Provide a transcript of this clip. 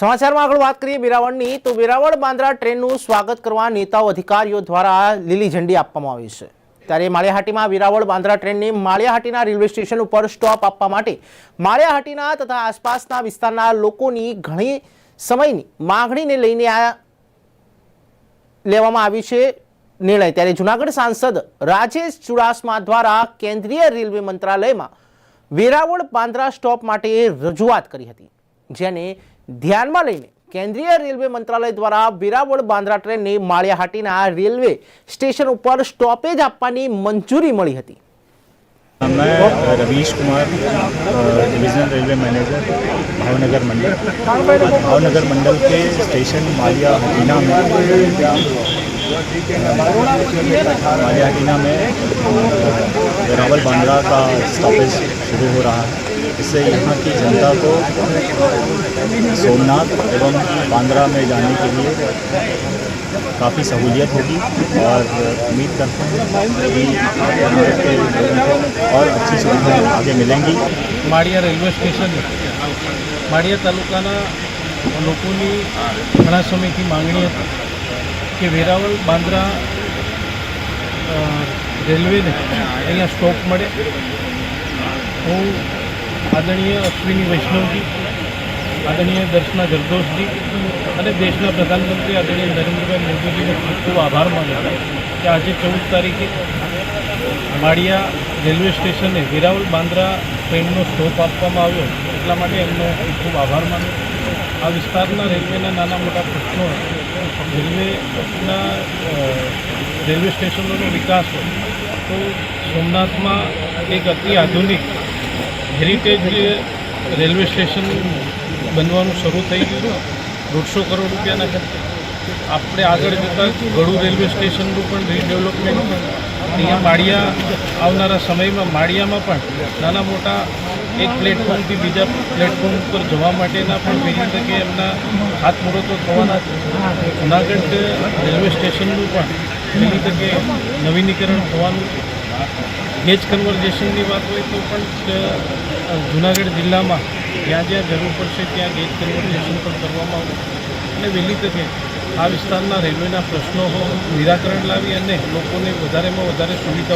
સમાચારમાં આગળ વાત કરીએ વેરાવળની તો વેરાવળ બાંદ્રા ટ્રેનનું સ્વાગત કરવા નેતાઓ અધિકારીઓ દ્વારા લીલી ઝંડી આપવામાં આવી છે. ત્યારે માળિયાહાટીમાં વેરાવળ બાંદ્રા ટ્રેનને માળિયાહાટીના રેલવે સ્ટેશન ઉપર સ્ટોપ આપવા માટે માળિયાહાટીના તથા આસપાસના વિસ્તારના લોકોની ઘણી સમયની માંગણીને લઈને આ લેવામાં આવી છે નિર્ણય. ત્યારે જુનાગઢ સાંસદ રાજેશ ચુડાસમા દ્વારા કેન્દ્રીય રેલવે મંત્રાલયમાં વેરાવળ બાંદ્રા સ્ટોપ માટે રજૂઆત કરી હતી, જેને ધ્યાનમાં લઈને કેન્દ્રીય રેલવે મંત્રાલય દ્વારા વેરાવળ બાંદ્રા ટ્રેનને માળિયાહાટીના રેલવે સ્ટેશન ઉપર સ્ટોપેજ આપવાની મંજૂરી મળી હતી मैं Ravish Kumar divisional railway manager Bhavnagar मंडल भावनगर मंडल के स्टेशन मालिया हटीना में मालिया हटीना में वेरावल बांद्रा का स्टॉपेज शुरू हो रहा है इससे यहाँ की जनता को सोमनाथ एवं बांद्रा में जाने के लिए काफ़ी सहूलियत होगी और उम्मीद करते हैं कि यहाँ के लोगों को और अच्छी सुविधाएं आगे मिलेंगी માળિયા રેલવે સ્ટેશન માળિયા તાલુકાના લોકોની ઘણા સમયથી માંગણી હતી કે વેરાવળ બાંદ્રા અ, રેલવેને અહીંયા સ્ટોપ મળે હું આદરણીય અશ્વિની વૈષ્ણવજી, આદરણીય દર્શના જરદોશજી અને દેશના પ્રધાનમંત્રી આદરણીય નરેન્દ્રભાઈ મોદીજીનો ખૂબ ખૂબ આભાર માનું છું કે આજે ચૌદ તારીખે માળિયા રેલવે સ્ટેશને વેરાવળ બાંદ્રા ટ્રેનનો સ્ટોપ આપવામાં આવ્યો. એટલા માટે એમનો ખૂબ આભાર માનું આ વિસ્તારના રેલવેના નાના મોટા પ્રશ્નો રેલવેના રેલવે સ્ટેશનોનો વિકાસ હોય તો સોમનાથમાં એક અતિ આધુનિક હેરિટેજ રેલવે સ્ટેશન બનવાનું શરૂ થઈ ગયું દોઢસો કરોડ રૂપિયાના ખર્ચે આપણે આગળ જતાં ગળુ રેલવે સ્ટેશનનું પણ રીડેવલપમેન્ટ અહીંયા માળિયા આવનારા સમયમાં, માળિયામાં પણ નાના મોટા એક પ્લેટફોર્મથી બીજા પ્લેટફોર્મ ઉપર જવા માટેના પણ બીજી તકે એમના હાથ ખાતમુહૂર્તો થવાના છે. જુનાગઢ રેલવે સ્ટેશનનું પણ બીજી તકે નવીનીકરણ થવાનું છે. ગેજ કન્વર્ઝેશનની વાત હોય તો પણ જૂનાગઢ જિલ્લામાં જ્યાં જ્યાં જરૂર પડશે ત્યાં ગેજ કન્વર્ઝેશન પણ કરવામાં આવશે. અને વહેલી તકે આ વિસ્તારના રેલવેના પ્રશ્નો નિરાકરણ લાવી અને લોકોને વધારેમાં વધારે સુવિધાઓ